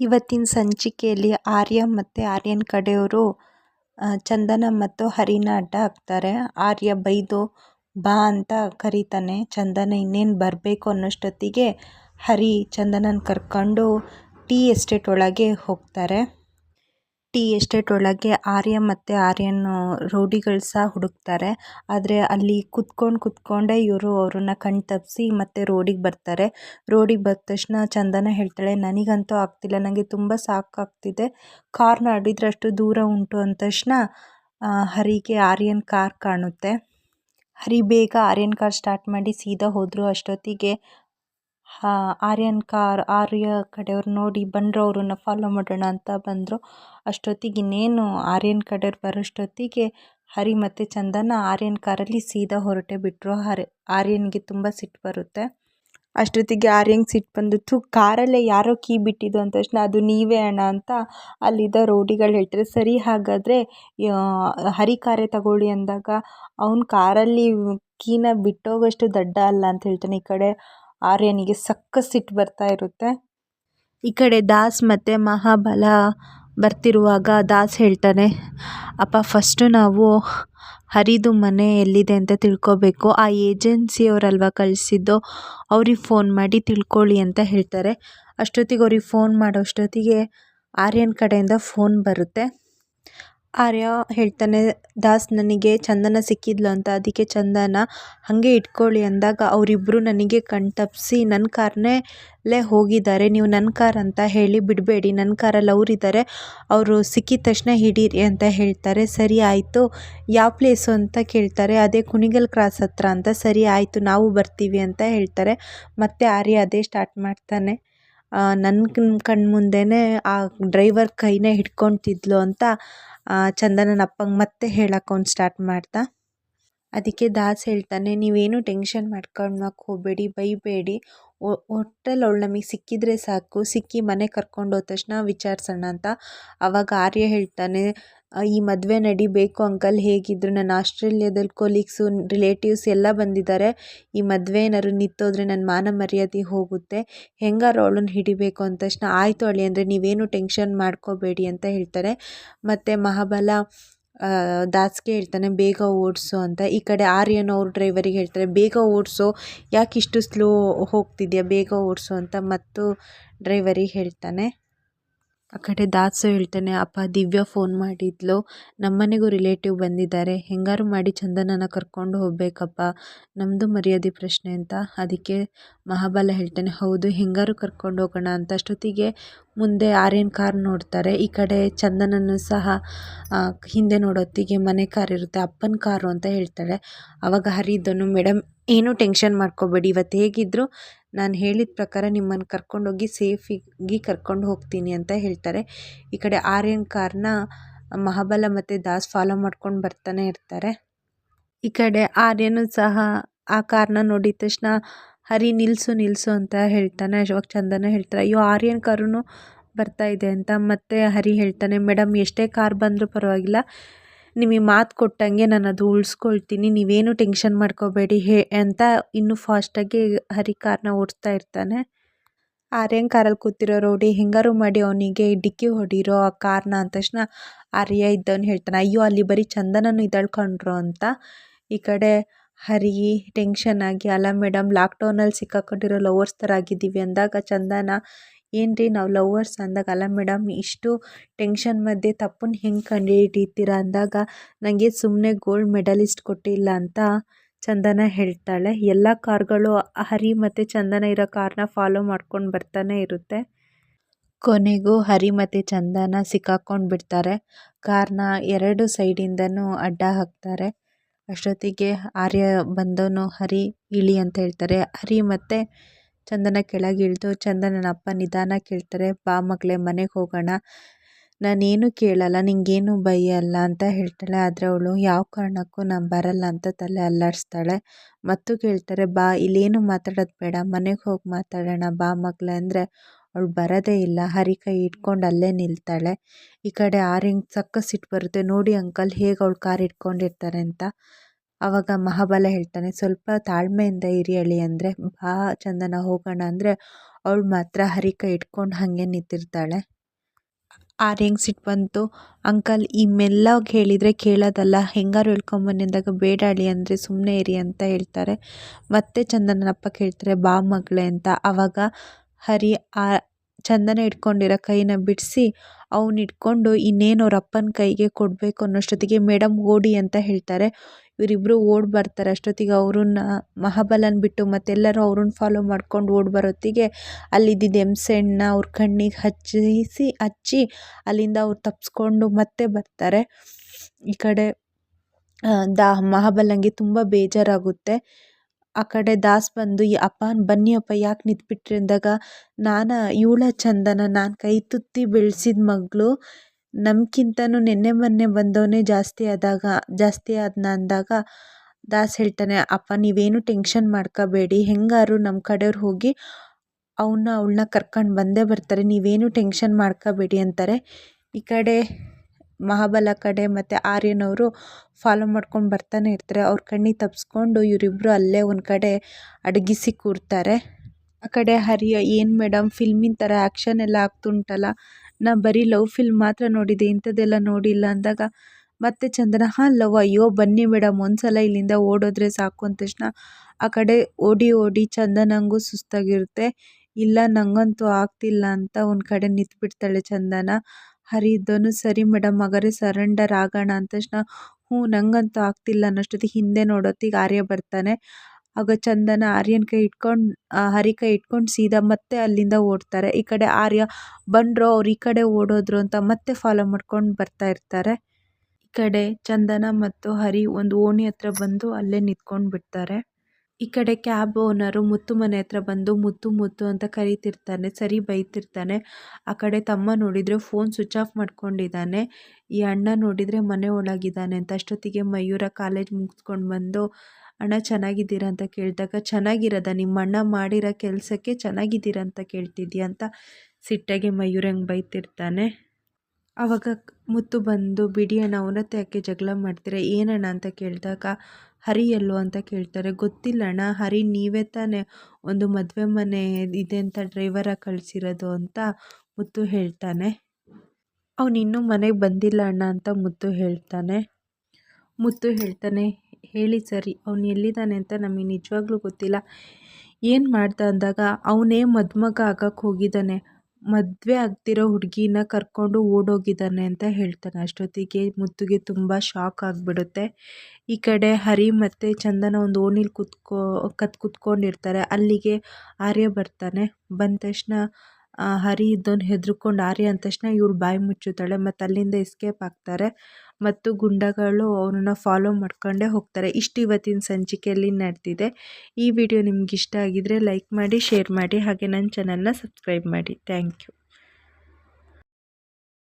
ಇವತ್ತಿನ ಸಂಚಿಕೆಯಲ್ಲಿ ಆರ್ಯ ಮತ್ತು ಆರ್ಯನ ಕಡೆಯವರು ಚಂದನ ಮತ್ತು ಹರಿನ ಅಡ್ಡ ಹಾಕ್ತಾರೆ. ಆರ್ಯ ಬೈದು ಬಾ ಅಂತ ಕರೀತಾನೆ. ಚಂದನ ಇನ್ನೇನು ಬರಬೇಕು ಅನ್ನೋಷ್ಟೊತ್ತಿಗೆ ಹರಿ ಚಂದನನ ಕರ್ಕೊಂಡು ಟೀ ಎಸ್ಟೇಟ್ ಒಳಗೆ ಹೋಗ್ತಾರೆ. ಟೀ ಎಸ್ಟೇಟ್ ಒಳಗೆ ಆರ್ಯ ಮತ್ತು ಆರ್ಯನ್ ರೌಡಿಗಳು ಸಹ ಹುಡುಕ್ತಾರೆ. ಆದರೆ ಅಲ್ಲಿ ಕುತ್ಕೊಂಡು ಕುತ್ಕೊಂಡೇ ಇವರು ಅವ್ರನ್ನ ಕಣ್ ತಪ್ಪಿಸಿ ಮತ್ತೆ ರೋಡಿಗೆ ಬರ್ತಾರೆ. ರೋಡಿಗೆ ಬಂದ ತಕ್ಷಣ ಚಂದನ ಹೇಳ್ತಾಳೆ, ನನಗಂತೂ ಆಗ್ತಿಲ್ಲ ನನಗೆ ತುಂಬ ಸಾಕಾಗ್ತಿದೆ. ಕಾರ್ನ ಅಡಿದ್ರಷ್ಟು ದೂರ ಉಂಟು ಅಂದ ತಕ್ಷಣ ಹರಿಗೆ ಆರ್ಯನ್ ಕಾರ್ ಕಾಣುತ್ತೆ. ಹರಿ ಬೇಗ ಆರ್ಯನ್ ಕಾರ್ ಸ್ಟಾರ್ಟ್ ಮಾಡಿ ಸೀದಾ ಹೋದರು. ಅಷ್ಟೊತ್ತಿಗೆ ಆರ್ಯನ್ ಕಾರ್ ಆರ್ಯ ಕಡೆಯವ್ರು ನೋಡಿ ಬಂದರು ಅವ್ರನ್ನ ಫಾಲೋ ಮಾಡೋಣ ಅಂತ ಬಂದರು. ಅಷ್ಟೊತ್ತಿಗೆ ಇನ್ನೇನು ಆರ್ಯನ್ ಕಡೆಯವ್ರು ಬರೋಷ್ಟೊತ್ತಿಗೆ ಹರಿ ಮತ್ತು ಚಂದನ ಆರ್ಯನ್ ಕಾರಲ್ಲಿ ಸೀದಾ ಹೊರಟೇ ಬಿಟ್ಟರು ಹರಿ ಆರ್ಯನ್ಗೆ ತುಂಬ ಸಿಟ್ಟು ಬರುತ್ತೆ. ಅಷ್ಟೊತ್ತಿಗೆ ಆರ್ಯಂಗೆ ಸಿಟ್ಟು ಬಂದಿತ್ತು ಕಾರಲ್ಲೇ ಯಾರೋ ಕೀ ಬಿಟ್ಟಿದ್ದು ಅಂದ ತಕ್ಷಣ ಅದು ನೀವೇ ಅಣ್ಣ ಅಂತ ಅಲ್ಲಿದ್ದ ರೋಡಿಗಳು ಹೇಳ್ತಾರೆ. ಸರಿ, ಹಾಗಾದರೆ ಹರಿ ಕಾರೇ ತಗೊಳ್ಳಿ ಅಂದಾಗ, ಅವ್ನು ಕಾರಲ್ಲಿ ಕೀನ ಬಿಟ್ಟೋಗೋಷ್ಟು ದಡ್ಡ ಅಲ್ಲ ಅಂತ ಹೇಳ್ತಾನೆ ಈ ಕಡೆ. ಆರ್ಯನಿಗೆ ಸಕ್ಕ ಸಿಟ್ಟು ಬರ್ತಾ ಇರುತ್ತೆ. ಈ ಕಡೆ ದಾಸ್ ಮತ್ತು ಮಹಾಬಲ ಬರ್ತಿರುವಾಗ ದಾಸ್ ಹೇಳ್ತಾನೆ, ಅಪ್ಪ ಫಸ್ಟು ನಾವು ಹರಿದು ಮನೆ ಎಲ್ಲಿದೆ ಅಂತ ತಿಳ್ಕೊಬೇಕು. ಆ ಏಜೆನ್ಸಿಯವರಲ್ವ ಕಳಿಸಿದ್ದು? ಅವ್ರಿಗೆ ಫೋನ್ ಮಾಡಿ ತಿಳ್ಕೊಳ್ಳಿ ಅಂತ ಹೇಳ್ತಾರೆ. ಅಷ್ಟೊತ್ತಿಗೆ ಅವ್ರಿಗೆ ಫೋನ್ ಮಾಡೋ ಅಷ್ಟೊತ್ತಿಗೆ ಆರ್ಯನ ಕಡೆಯಿಂದ ಫೋನ್ ಬರುತ್ತೆ. ಆರ್ಯ ಹೇಳ್ತಾನೆ, ದಾಸ್ ನನಗೆ ಚಂದನ ಸಿಕ್ಕಿದ್ಲು ಅಂತ, ಅದಕ್ಕೆ ಚಂದನ ಹಾಗೆ ಇಟ್ಕೊಳ್ಳಿ ಅಂದಾಗ ಅವರಿಬ್ಬರು ನನಗೆ ಕಣ್ತಪ್ಸಿ ನನ್ನ ಕಾರ್ನಲ್ಲೇ ಹೋಗಿದ್ದಾರೆ, ನೀವು ನನ್ನ ಕಾರ್ ಅಂತ ಹೇಳಿ ಬಿಡಬೇಡಿ ನನ್ನ ಕಾರಲ್ಲಿ ಅವರಿದ್ದಾರೆ ಅವರು ಸಿಕ್ಕಿದ ತಕ್ಷಣ ಹಿಡೀರಿ ಅಂತ ಹೇಳ್ತಾರೆ. ಸರಿ ಆಯಿತು, ಯಾವ ಪ್ಲೇಸು ಅಂತ ಕೇಳ್ತಾರೆ, ಅದೇ ಕುಣಿಗಲ್ ಕ್ರಾಸ್ ಹತ್ರ ಅಂತ, ಸರಿ ಆಯಿತು, ನಾವು ಬರ್ತೀವಿ ಅಂತ ಹೇಳ್ತಾರೆ. ಮತ್ತೆ ಆರ್ಯ ಅದೇ ಸ್ಟಾರ್ಟ್ ಮಾಡ್ತಾನೆ. ನನ್ನ ಕಣ್ಮುಂದೆನೇ ಆ ಡ್ರೈವರ್ ಕೈನೇ ಹಿಡ್ಕೊತಿದ್ಲು ಅಂತ ಚಂದನನ ಅಪ್ಪಂಗೆ ಮತ್ತೆ ಹೇಳಕ್ಕೆ ಅವ್ನು ಸ್ಟಾರ್ಟ್ ಮಾಡ್ದ. ಅದಕ್ಕೆ ದಾಸ್ ಹೇಳ್ತಾನೆ, ನೀವೇನು ಟೆನ್ಷನ್ ಮಾಡ್ಕೊಳಕ್ಕೆ ಹೋಗಬೇಡಿ, ಬೈಬೇಡಿ. ಒಟ್ಟಲ್ಲಿ ಅವಳು ನಮಗೆ ಸಿಕ್ಕಿದರೆ ಸಾಕು. ಸಿಕ್ಕಿ ಮನೆ ಕರ್ಕೊಂಡು ಹೋದ ತಕ್ಷಣ ವಿಚಾರಿಸೋಣ ಅಂತ. ಆವಾಗ ಆರ್ಯ ಹೇಳ್ತಾನೆ ಈ ಮದುವೆ ನಡಿಬೇಕು ಅಂಕಲ್ ಹೇಗಿದ್ರು. ನನ್ನ ಆಸ್ಟ್ರೇಲಿಯಾದಲ್ಲಿ ಕೊಲೀಗ್ಸು ರಿಲೇಟಿವ್ಸ್ ಎಲ್ಲ ಬಂದಿದ್ದಾರೆ. ಈ ಮದುವೆ ಏನಾದ್ರು ನಿಂತೋದ್ರೆ ನನ್ನ ಮಾನ ಮರ್ಯಾದೆ ಹೋಗುತ್ತೆ. ಹೆಂಗಾರು ಅವಳನ್ನ ಹಿಡಿಬೇಕು ಅಂದ ತಕ್ಷಣ, ಆಯಿತು ಅಳಿ, ಅಂದರೆ ನೀವೇನು ಟೆನ್ಷನ್ ಮಾಡ್ಕೋಬೇಡಿ ಅಂತ ಹೇಳ್ತಾರೆ. ಮತ್ತು ಮಹಾಬಲ ದಾಸ್ಗೆ ಹೇಳ್ತಾನೆ, ಬೇಗ ಓಡಿಸು ಅಂತ. ಈ ಕಡೆ ಆರ್ಯನ್ ಅವ್ರ ಡ್ರೈವರಿಗೆ ಹೇಳ್ತಾರೆ, ಬೇಗ ಓಡಿಸೋ. ಯಾಕೆ ಇಷ್ಟು ಸ್ಲೋ ಹೋಗ್ತಿದ್ಯಾ? ಬೇಗ ಓಡಿಸು ಅಂತ. ಮತ್ತು ಡ್ರೈವರಿಗೆ ಹೇಳ್ತಾನೆ ಆ ಕಡೆ ದಾಸು ಹೇಳ್ತಾನೆ, ಅಪ್ಪ, ದಿವ್ಯ ಫೋನ್ ಮಾಡಿದ್ಲು. ನಮ್ಮನೆಗೂ ರಿಲೇಟಿವ್ ಬಂದಿದ್ದಾರೆ. ಹೆಂಗಾರು ಮಾಡಿ ಚಂದನನ ಕರ್ಕೊಂಡು ಹೋಗ್ಬೇಕಪ್ಪ. ನಮ್ಮದು ಮರ್ಯಾದೆ ಪ್ರಶ್ನೆ ಅಂತ. ಅದಕ್ಕೆ ಮಹಾಬಲ ಹೇಳ್ತಾನೆ, ಹೌದು, ಹೆಂಗಾರು ಕರ್ಕೊಂಡು ಹೋಗೋಣ. ಅಂತ ಅಷ್ಟೊತ್ತಿಗೆ ಮುಂದೆ ಆರ್ಯನ್ ಕಾರ್ ನೋಡ್ತಾರೆ. ಈ ಕಡೆ ಚಂದನನ್ನು ಸಹ ಹಿಂದೆ ನೋಡೋತ್ತಿಗೆ ಮನೆ ಕಾರ್ ಇರುತ್ತೆ. ಅಪ್ಪನ ಕಾರು ಅಂತ ಹೇಳ್ತಾಳೆ ಆವಾಗ ಹರಿದನು ಮೇಡಮ್ ಏನೂ ಟೆನ್ಷನ್ ಮಾಡ್ಕೋಬೇಡಿ. ಇವತ್ತು ಹೇಗಿದ್ದರೂ ನಾನು ಹೇಳಿದ ಪ್ರಕಾರ ನಿಮ್ಮನ್ನು ಕರ್ಕೊಂಡೋಗಿ ಸೇಫಿಗೆ ಕರ್ಕೊಂಡು ಹೋಗ್ತೀನಿ ಅಂತ ಹೇಳ್ತಾರೆ. ಈ ಕಡೆ ಆರ್ಯನ್ ಕಾರ್ನ ಮಹಾಬಲ ಮತ್ತು ದಾಸ್ ಫಾಲೋ ಮಾಡ್ಕೊಂಡು ಬರ್ತಾನೆ ಇರ್ತಾರೆ. ಈ ಕಡೆ ಆರ್ಯನು ಸಹ ಆ ಕಾರ್ನ ನೋಡಿದ ತಕ್ಷಣ ಹರಿ ನಿಲ್ಲಿಸು ನಿಲ್ಲಿಸು ಅಂತ ಹೇಳ್ತಾನೆ. ಅವಾಗ ಚಂದನ ಹೇಳ್ತಾರೆ. ಅಯ್ಯೋ, ಆರ್ಯನ್ ಕಾರು ಬರ್ತಾ ಇದೆ ಅಂತ ಮತ್ತೆ ಹರಿ ಹೇಳ್ತಾನೆ. ಮೇಡಮ್, ಎಷ್ಟೇ ಕಾರ್ ಬಂದರೂ ಪರವಾಗಿಲ್ಲ. ನಿಮಗೆ ಮಾತು ಕೊಟ್ಟಂಗೆ ನಾನು ಅದು ಉಳಿಸ್ಕೊಳ್ತೀನಿ. ನೀವೇನು ಟೆನ್ಷನ್ ಮಾಡ್ಕೋಬೇಡಿ. ಹೇ ಅಂತ ಇನ್ನೂ ಫಾಸ್ಟಾಗಿ ಹರಿ ಕಾರ್ನ ಓಡಿಸ್ತಾ ಇರ್ತಾನೆ. ಆರ್ಯನ್ ಕಾರಲ್ಲಿ ಕೂತಿರೋ ರೋಡಿ ಹೆಂಗಾರು ಮಾಡಿ ಅವನಿಗೆ ಡಿಕ್ಕಿ ಹೊಡಿರೋ ಆ ಕಾರ್ನ ಅಂದ ತಕ್ಷಣ ಆರ್ಯ ಇದ್ದವನು ಹೇಳ್ತಾನೆ. ಅಯ್ಯೋ, ಅಲ್ಲಿ ಬರೀ ಚಂದನನು ಇದಳ್ಕೊಂಡ್ರು ಅಂತ. ಈ ಕಡೆ ಹರಿ, ಟೆನ್ಷನ್ ಆಗಿ ಅಲ್ಲ ಮೇಡಮ್ ಲಾಕ್ಡೌನಲ್ಲಿ ಸಿಕ್ಕಾಕೊಂಡಿರೋ ಲವರ್ಸ್ ಥರ ಆಗಿದ್ದೀವಿ ಅಂದಾಗ ಚಂದನ ಏನು ರೀ ನಾವು ಲವರ್ಸ್ ಅಂದಾಗ ಅಲ್ಲ ಮೇಡಮ್ ಇಷ್ಟು ಟೆನ್ಷನ್ ಮಧ್ಯೆ ತಪ್ಪನ್ನು ಹೆಂಗೆ ಕಂಡುಹಿಡಿತೀರ ಅಂದಾಗ ನನಗೆ ಸುಮ್ಮನೆ ಗೋಲ್ಡ್ ಮೆಡಲಿಸ್ಟ್ ಕೊಟ್ಟಿಲ್ಲ ಅಂತ ಚಂದನ ಹೇಳ್ತಾಳೆ. ಎಲ್ಲ ಕಾರ್ಗಳು ಹರಿ ಮತ್ತು ಚಂದನ ಇರೋ ಕಾರ್ನ ಫಾಲೋ ಮಾಡ್ಕೊಂಡು ಬರ್ತಾನೆ ಇರುತ್ತೆ. ಕೊನೆಗೂ ಹರಿ ಮತ್ತು ಚಂದನ ಸಿಕ್ಕಾಕೊಂಡು ಬಿಡ್ತಾರೆ. ಕಾರ್ನ ಎರಡು ಸೈಡಿಂದನೂ ಅಡ್ಡ ಹಾಕ್ತಾರೆ. ಅಷ್ಟೊತ್ತಿಗೆ ಆರ್ಯ ಬಂದವನು ಹರಿ, ಇಳಿ ಅಂತ ಹೇಳ್ತಾರೆ. ಹರಿ ಮತ್ತು ಚಂದನ ಕೆಳಗೆ ಕೆಳಗಿಳಿದು ಚಂದನನ ಅಪ್ಪ ನಿಧಾನ ಕೇಳ್ತಾರೆ. ಬಾ ಮಗಳೇ, ಮನೆಗೆ ಹೋಗೋಣ. ನಾನೇನು ಕೇಳಲ್ಲ, ನಿಂಗೇನು ಬೈಯಲ್ಲ ಅಂತ ಹೇಳ್ತಾಳೆ. ಆದರೆ ಅವಳು, ಯಾವ ಕಾರಣಕ್ಕೂ ನಾನು ಬರಲ್ಲ ಅಂತ ತಲೆ ಅಲ್ಲಾಡಿಸ್ತಾಳೆ. ಮತ್ತು ಕೇಳ್ತಾರೆ, ಬಾ, ಇಲ್ಲೇನು ಮಾತಾಡೋದು ಬೇಡ. ಮನೆಗೆ ಹೋಗಿ ಮಾತಾಡೋಣ. ಬಾ ಮಗಳೇ ಅಂದರೆ ಅವಳು ಬರೋದೇ ಇಲ್ಲ. ಹರಿ ಕೈ ಇಟ್ಕೊಂಡು ಅಲ್ಲೇ ನಿಲ್ತಾಳೆ. ಈ ಕಡೆ ಆರಿಂಗ್ ಸಕ್ಕ ಸಿಟ್ಟು ಬರುತ್ತೆ. ನೋಡಿ ಅಂಕಲ್, ಹೇಗೆ ಅವಳು ಕಾರ್ ಇಟ್ಕೊಂಡಿರ್ತಾರೆ ಅಂತ. ಆವಾಗ ಮಹಾಬಲ ಹೇಳ್ತಾನೆ, ಸ್ವಲ್ಪ ತಾಳ್ಮೆಯಿಂದ ಇರಿ ಅಳಿ ಅಂದರೆ, ಬಾ ಚಂದನ, ಹೋಗೋಣ ಅಂದರೆ ಅವಳು ಮಾತ್ರ ಹರಿ ಕೈ ಇಟ್ಕೊಂಡು ಹಾಗೆ ನಿಂತಿರ್ತಾಳೆ. ಆರ್ಯಂಗೆ ಸಿಟ್ಟು ಬಂತು. ಅಂಕಲ್, ಈ ಮೆಲ್ಲಗೆ ಹೇಳಿದರೆ ಕೇಳೋದಲ್ಲ. ಹೆಂಗಾರು ಹೇಳ್ಕೊಂಬಂದಿದ್ದಾಗ ಬೇಡ ಅಳಿ ಅಂದರೆ ಸುಮ್ಮನೆ ಇರಿ ಅಂತ ಹೇಳ್ತಾರೆ. ಮತ್ತೆ ಚಂದನಪ್ಪ ಕೇಳ್ತಾರೆ, ಬಾ ಮಗಳೇ ಅಂತ. ಆವಾಗ ಹರಿ ಆ ಚಂದನ ಇಟ್ಕೊಂಡಿರೋ ಕೈನ ಬಿಡಿಸಿ ಅವನ್ನ ಇಟ್ಕೊಂಡು ಇನ್ನೇನು ಅವ್ರ ಅಪ್ಪನ ಕೈಗೆ ಕೊಡಬೇಕು ಅನ್ನೋಷ್ಟೊತ್ತಿಗೆ ಮೇಡಮ್ ಓಡಿ ಅಂತ ಹೇಳ್ತಾರೆ. ಇವರಿಬ್ಬರು ಓಡಿ ಬರ್ತಾರೆ. ಅಷ್ಟೊತ್ತಿಗೆ ಅವ್ರನ್ನ ಮಹಾಬಲನ ಬಿಟ್ಟು ಮತ್ತೆಲ್ಲರೂ ಅವ್ರನ್ನ ಫಾಲೋ ಮಾಡ್ಕೊಂಡು ಓಡಿ ಬರೋತ್ತಿಗೆ ಎಮ್ಸೆ ಎಮ್ಸೆಣ್ಣ ಅವ್ರ ಕಣ್ಣಿಗೆ ಹಚ್ಚಿಸಿ, ಹಚ್ಚಿ ಅಲ್ಲಿಂದ ಅವ್ರು ತಪ್ಪಿಸ್ಕೊಂಡು ಮತ್ತೆ ಬರ್ತಾರೆ. ಈ ಕಡೆ ದಾ ಮಹಾಬಲಂಗೆ ತುಂಬ ಬೇಜಾರಾಗುತ್ತೆ. ಆ ಕಡೆ ದಾಸ್ ಬಂದು ಅಪ್ಪ ಬನ್ನಿ ಅಪ್ಪ, ಯಾಕೆ ನಿಂತ್ಬಿಟ್ರಿ? ಅಂದಾಗ, ನಾನು ಇವಳ ಚಂದನ, ನಾನು ಕೈ ತುತ್ತಿ ಬೆಳೆಸಿದ ಮಗಳು. ನಮ್ಗಿಂತನೂ ನಿನ್ನೆ ಮೊನ್ನೆ ಬಂದವನೇ ಜಾಸ್ತಿ ಆದಾಗ, ಜಾಸ್ತಿ ಆದ್ನ ಅಂದಾಗ ದಾಸ್ ಹೇಳ್ತಾನೆ, ಅಪ್ಪ, ನೀವೇನು ಟೆನ್ಷನ್ ಮಾಡ್ಕೋಬೇಡಿ. ಹೆಂಗಾರು ನಮ್ಮ ಕಡೆಯವ್ರು ಹೋಗಿ ಅವನ್ನ ಅವಳನ್ನ ಕರ್ಕೊಂಡು ಬಂದೇ ಬರ್ತಾರೆ. ನೀವೇನು ಟೆನ್ಷನ್ ಮಾಡ್ಕೋಬೇಡಿ ಅಂತಾರೆ. ಈ ಕಡೆ ಮಹಾಬಲ ಕಡೆ ಮತ್ತು ಆರ್ಯನವರು ಫಾಲೋ ಮಾಡ್ಕೊಂಡು ಬರ್ತಾನೆ ಇರ್ತಾರೆ. ಅವ್ರ ಕಣ್ಣಿಗೆ ತಪ್ಪಿಸ್ಕೊಂಡು ಇವರಿಬ್ಬರು ಅಲ್ಲೇ ಒಂದು ಕಡೆ ಅಡಗಿಸಿ ಕೂರ್ತಾರೆ. ಆ ಕಡೆ ಹರಿಯ, ಏನು ಮೇಡಮ್ ಫಿಲ್ಮಿನ ಥರ ಆ್ಯಕ್ಷನ್ ಎಲ್ಲ ಆಗ್ತುಂಟಲ್ಲ? ನಾ ಬರೀ ಲವ್ ಫಿಲ್ಮ್ ಮಾತ್ರ ನೋಡಿದ್ದೆ ಇಂಥದ್ದೆಲ್ಲ ನೋಡಿಲ್ಲ ಅಂದಾಗ ಮತ್ತೆ ಚಂದನ, ಹಾಂ ಲವ್ ಅಯ್ಯೋ, ಬನ್ನಿ ಮೇಡಮ್ ಒಂದು ಸಲ ಇಲ್ಲಿಂದ ಓಡೋದ್ರೆ ಸಾಕು ಅಂದ ತಕ್ಷಣ ಆ ಕಡೆ ಓಡಿ ಓಡಿ ಚಂದನಂಗೂ ಸುಸ್ತಾಗಿರುತ್ತೆ. ಇಲ್ಲ ನನಗಂತೂ ಆಗ್ತಿಲ್ಲ ಅಂತ ಒಂದು ಕಡೆ ನಿಂತ್ಬಿಡ್ತಾಳೆ ಚಂದನ. ಹರಿ ಇದ್ದವನು ಸರಿ ಮೇಡಮ್ ಹಾಗಾದ್ರೆ ಸರೆಂಡರ್ ಆಗೋಣ. ಅಂದ ತಕ್ಷಣ, ಹ್ಞೂ ನನಗಂತೂ ಆಗ್ತಿಲ್ಲ, ಅನ್ನೋಷ್ಟೊತ್ತಿಗೆ ಹಿಂದೆ ನೋಡೋತ್ತಿಗೆ ಆರ್ಯ ಬರ್ತಾನೆ. ಆಗ ಚಂದನ ಆರ್ಯನ ಕೈ ಇಟ್ಕೊಂಡು ಹರಿ ಕೈ ಇಟ್ಕೊಂಡು ಸೀದಾ ಮತ್ತೆ ಅಲ್ಲಿಂದ ಓಡ್ತಾರೆ. ಈ ಕಡೆ ಆರ್ಯ ಬಂದರು, ಅವ್ರು ಈ ಕಡೆ ಓಡೋದ್ರು ಅಂತ ಮತ್ತೆ ಫಾಲೋ ಮಾಡ್ಕೊಂಡು ಬರ್ತಾ ಇರ್ತಾರೆ. ಈ ಕಡೆ ಚಂದನ ಮತ್ತು ಹರಿ ಒಂದು ಓಣಿ ಹತ್ರ ಬಂದು ಅಲ್ಲೇ ನಿಂತ್ಕೊಂಡು ಬಿಡ್ತಾರೆ. ಈ ಕಡೆ ಕ್ಯಾಬ್ ಓನರು ಮುತ್ತು ಮನೆ ಹತ್ರ ಬಂದು ಮುತ್ತು ಮುತ್ತು ಅಂತ ಕರೀತಿರ್ತಾನೆ, ಸರಿ ಬೈತಿರ್ತಾನೆ. ಆ ಕಡೆ ತಮ್ಮ ನೋಡಿದರೆ ಫೋನ್ ಸ್ವಿಚ್ ಆಫ್ ಮಾಡ್ಕೊಂಡಿದ್ದಾನೆ. ಈ ಅಣ್ಣ ನೋಡಿದರೆ ಮನೆ ಒಳಗಿದ್ದಾನೆ ಅಂತ, ಅಷ್ಟೊತ್ತಿಗೆ ಮಯೂರ ಕಾಲೇಜ್ ಮುಗಿಸ್ಕೊಂಡು ಬಂದು, ಅಣ್ಣ ಚೆನ್ನಾಗಿದ್ದೀರಾ ಅಂತ ಕೇಳಿದಾಗ, ಚೆನ್ನಾಗಿರೋದ, ನಿಮ್ಮ ಅಣ್ಣ ಮಾಡಿರೋ ಕೆಲಸಕ್ಕೆ ಚೆನ್ನಾಗಿದ್ದೀರ ಅಂತ ಕೇಳ್ತಿದ್ದೀಯ ಅಂತ ಸಿಟ್ಟಾಗೆ ಮಯೂರ ಹಂಗೆ ಬೈತಿರ್ತಾನೆ. ಆವಾಗ ಮುತ್ತು ಬಂದು, ಬಿಡಿ ಅಣ್ಣ, ಅವನತ್ತೆ ಯಾಕೆ ಜಗಳ ಮಾಡ್ತೀರಾ, ಏನಣ್ಣ ಅಂತ ಕೇಳಿದಾಗ ಹರಿ ಎಲ್ಲೋ ಅಂತ ಕೇಳ್ತಾರೆ. ಗೊತ್ತಿಲ್ಲ ಅಣ್ಣ, ಹರಿ ನೀವೇ ತಾನೇ ಒಂದು ಮದುವೆ ಮನೆ ಇದೆ ಅಂತ ಡ್ರೈವರಾಗಿ ಕಳಿಸಿರೋದು ಅಂತ ಮುತ್ತು ಹೇಳ್ತಾನೆ. ಅವನು ಇನ್ನೂ ಮನೆಗೆ ಬಂದಿಲ್ಲ ಅಣ್ಣ ಅಂತ ಮುತ್ತು ಹೇಳ್ತಾನೆ. ಮುತ್ತು ಹೇಳ್ತಾನೆ, ಹೇಳಿ ಸರಿ, ಅವನು ಎಲ್ಲಿದ್ದಾನೆ ಅಂತ ನಮಗೆ ನಿಜವಾಗ್ಲೂ ಗೊತ್ತಿಲ್ಲ. ಏನು ಮಾಡ್ದ ಅಂದಾಗ, ಅವನೇ ಮದುಮಗ ಆಗಕ್ಕೆ ಹೋಗಿದ್ದಾನೆ. ಮದುವೆ ಆಗ್ತಿರೋ ಹುಡುಗಿನ ಕರ್ಕೊಂಡು ಓಡೋಗಿದ್ದಾನೆ ಅಂತ ಹೇಳ್ತಾನೆ. ಅಷ್ಟೊತ್ತಿಗೆ ಮುತ್ತುಗೆ ತುಂಬ ಶಾಕ್ ಆಗಿಬಿಡುತ್ತೆ. ಈ ಕಡೆ ಹರಿ ಮತ್ತು ಚಂದನ ಒಂದು ಓಣಿಲಿ ಕುತ್ಕೋ, ಕತ್ ಕುತ್ಕೊಂಡಿರ್ತಾರೆ. ಅಲ್ಲಿಗೆ ಆರ್ಯ ಬರ್ತಾನೆ. ಬಂದ ತಕ್ಷಣ ಹರಿ ಇದ್ದವನು ಹೆದ್ರುಕೊಂಡು ಆರ್ಯ ಅಂದ ತಕ್ಷಣ ಇವ್ರು ಬಾಯಿ ಮುಚ್ಚುತ್ತಾಳೆ. ಮತ್ತು ಅಲ್ಲಿಂದ ಎಸ್ಕೇಪ್ ಆಗ್ತಾರೆ. ಮತ್ತು ಗುಂಡಗಳು ಅವನನ್ನ ಫಾಲೋ ಮಾಡ್ಕೊಂಡೇ ಹೋಗ್ತಾರೆ. ಇಷ್ಟು ಇವತ್ತಿನ ಸಂಚಿಕೆಯಲ್ಲಿ ನಡೆದಿದೆ. ಈ ವಿಡಿಯೋ ನಿಮ್ಗೆ ಇಷ್ಟ ಆಗಿದರೆ ಲೈಕ್ ಮಾಡಿ ಶೇರ್ ಮಾಡಿ, ಹಾಗೆ ನನ್ನ ಚಾನಲ್ನ ಸಬ್ಸ್ಕ್ರೈಬ್ ಮಾಡಿ. Thank you